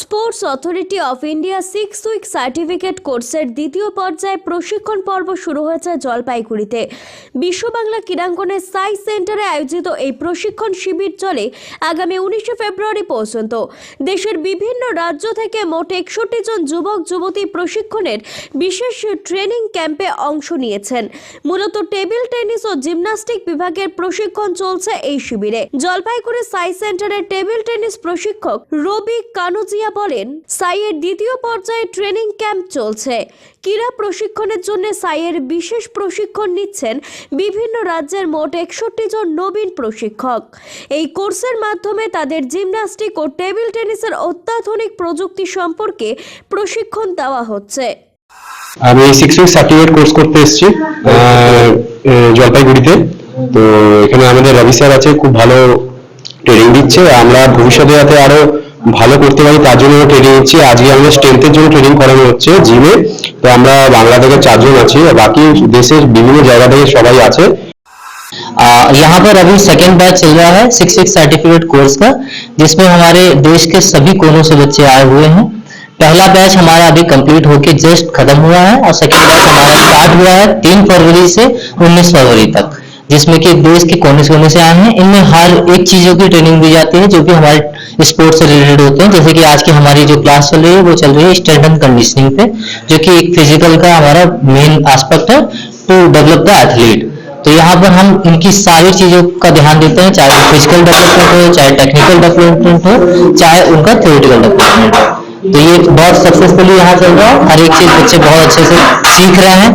Sports authority of India six week certificate কোর্সের দ্বিতীয় পর্যায়ে প্রশিক্ষণ পর্ব শুরু হয়েছে জলপাইগুড়িতে। বিশ্ব বাংলা ক্রীড়াঙ্গনের সাই সেন্টারে আয়োজিত এই প্রশিক্ষণ শিবির চলে আগামী উনিশে ফেব্রুয়ারি পর্যন্ত। দেশের বিভিন্ন রাজ্য থেকে মোট একষট্টি জন যুবক যুবতী প্রশিক্ষণের বিশেষ ট্রেনিং ক্যাম্পে অংশ নিয়েছেন। মূলত টেবিল টেনিস ও জিমন্যাস্টিক বিভাগের প্রশিক্ষণ চলছে এই শিবিরে। জলপাইগুড়ি সাই সেন্টারের টেবিল টেনিস প্রশিক্ষক রবি কানুজিয়া বলেন, সাইয়ের দ্বিতীয় পর্যায়ে ট্রেনিং ক্যাম্প চলছে। ক্রীড়া প্রশিক্ষণের জন্য সাইয়ের বিশেষ প্রশিক্ষণ নিচ্ছেন বিভিন্ন রাজ্যের মোট একষট্টি জন নবীন প্রশিক্ষক। এই কোর্সের মাধ্যমে তাদের জিমন্যাস্টিক ও টেবিল টেনিসের অত্যাধুনিক প্রযুক্তি সম্পর্কে প্রশিক্ষণ দেওয়া হচ্ছে। আমি সিক্স উইক সার্টিফিকেট কোর্স করতে এসেছি জলপাইগুড়িতে। তো এখানে আমাদের রবি স্যার আছে, খুব ভালো ট্রেনিং দিচ্ছে। আমরা ভবিষ্যতে যাতে আরও ভালো করতে পারি তার জন্য ট্রেনিং নিচ্ছি আজকে আমাদের স্ট্রেংথের জন্য ট্রেনিং করানো হচ্ছে জিমে তো আমরা বাংলা থেকে চারজন আছি আর বাকি দেশের বিভিন্ন জায়গা থেকে সবাই আছে आ, यहाँ पर अभी सेकेंड बैच चल रहा है सिक्स सिक्स सर्टिफिकेट कोर्स का जिसमें हमारे देश के सभी कोनों से बच्चे आए हुए हैं पहला बैच हमारा अभी कंप्लीट होके जस्ट खत्म हुआ है और सेकेंड बैच हमारा स्टार्ट हुआ है तीन फरवरी से उन्नीस फरवरी तक जिसमें कि देश के कोने कोने से आए हैं। इनमें हर एक चीज़ों की ट्रेनिंग दी जाती है, जो कि हमारे स्पोर्ट्स से रिलेटेड होते हैं। जैसे कि आज की हमारी जो क्लास चल रही है, वो चल रही है स्ट्रेंथ एंड कंडीशनिंग पे, जो कि एक फ़िज़िकल का हमारा मेन एस्पेक्ट है टू डेवलप द एथलीट तो यहाँ पर हम इनकी सारी चीज़ों का ध्यान देते हैं, चाहे फ़िज़िकल डेवलपमेंट हो, चाहे टेक्निकल डेवलपमेंट हो, चाहे उनका थ्योरेटिकल डेवलपमेंट हो। तो ये बहुत सक्सेसफुली यहाँ चल रहा है हर एक चीज़ बच्चे बहुत अच्छे से सीख रहे हैं।